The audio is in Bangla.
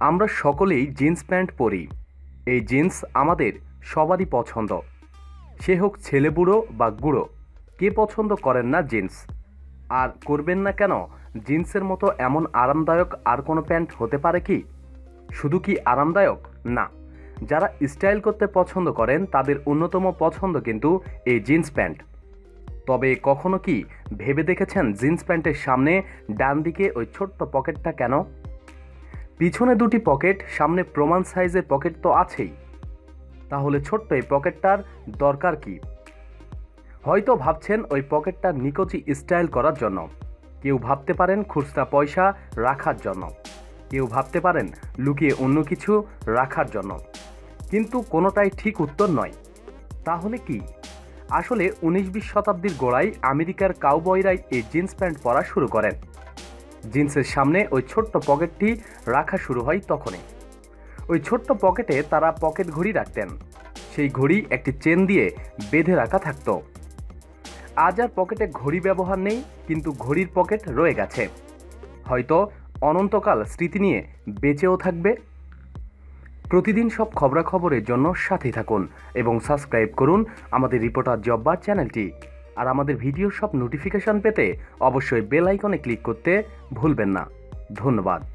আমরা সকলেই জিন্স প্যান্ট পরি। এই জিন্স আমাদের সবারই পছন্দ। সে হোক ছেলে বুড়ো বা গুঁড়ো, কে পছন্দ করেন না জিন্স? আর করবেন না কেন, জিন্সের মতো এমন আরামদায়ক আর কোনো প্যান্ট হতে পারে কি? শুধু কি আরামদায়ক? না। যারা স্টাইল করতে পছন্দ করেন, তাদের অন্যতম পছন্দ কিন্তু এই জিন্স প্যান্ট। তবে কখনো কি ভেবে দেখেছেন জিন্স প্যান্টের সামনে ডান দিকে ওই ছোট্ট পকেটটা কেন? পিছনে দুটি পকেট, সামনে প্রমাণ সাইজের পকেট তো আছেই। তাহলে ছোট্ট এই পকেটটার দরকার কি? হয়তো ভাবছেন ওই পকেটটা নিকচি স্টাইল করার জন্য। কেউ ভাবতে পারেন খুচরা পয়সা রাখার জন্য। কেউ ভাবতে পারেন লুকিয়ে অন্য কিছু রাখার জন্য। কিন্তু কোনোটাই ঠিক উত্তর নয়। তাহলে কি? আসলে উনিশ বিশ শতাব্দীর গোড়ায় আমেরিকার কাউবয়রাই এই জিন্স প্যান্ট পরা শুরু করেন। জিন্সের সামনে ওই ছোট্ট পকেটটি রাখা শুরু হয় তখনই। ওই ছোট্ট পকেটে তারা পকেট ঘড়ি রাখতেন। সেই ঘড়ি একটি চেন দিয়ে বেঁধে রাখা থাকতো। আজ আর পকেটে ঘড়ি ব্যবহার নেই, কিন্তু ঘড়ির পকেট রয়ে গেছে। হয়তো অনন্তকাল স্মৃতি নিয়ে বেঁচেও থাকবে। প্রতিদিন সব খবরাখবরের জন্য সাথে থাকুন এবং সাবস্ক্রাইব করুন আমাদের রিপোর্টার জব্বার চ্যানেলটি। আর আমাদের ভিডিও সব নোটিফিকেশন পেতে অবশ্যই বেল আইকনে ক্লিক করতে ভুলবেন না। ধন্যবাদ।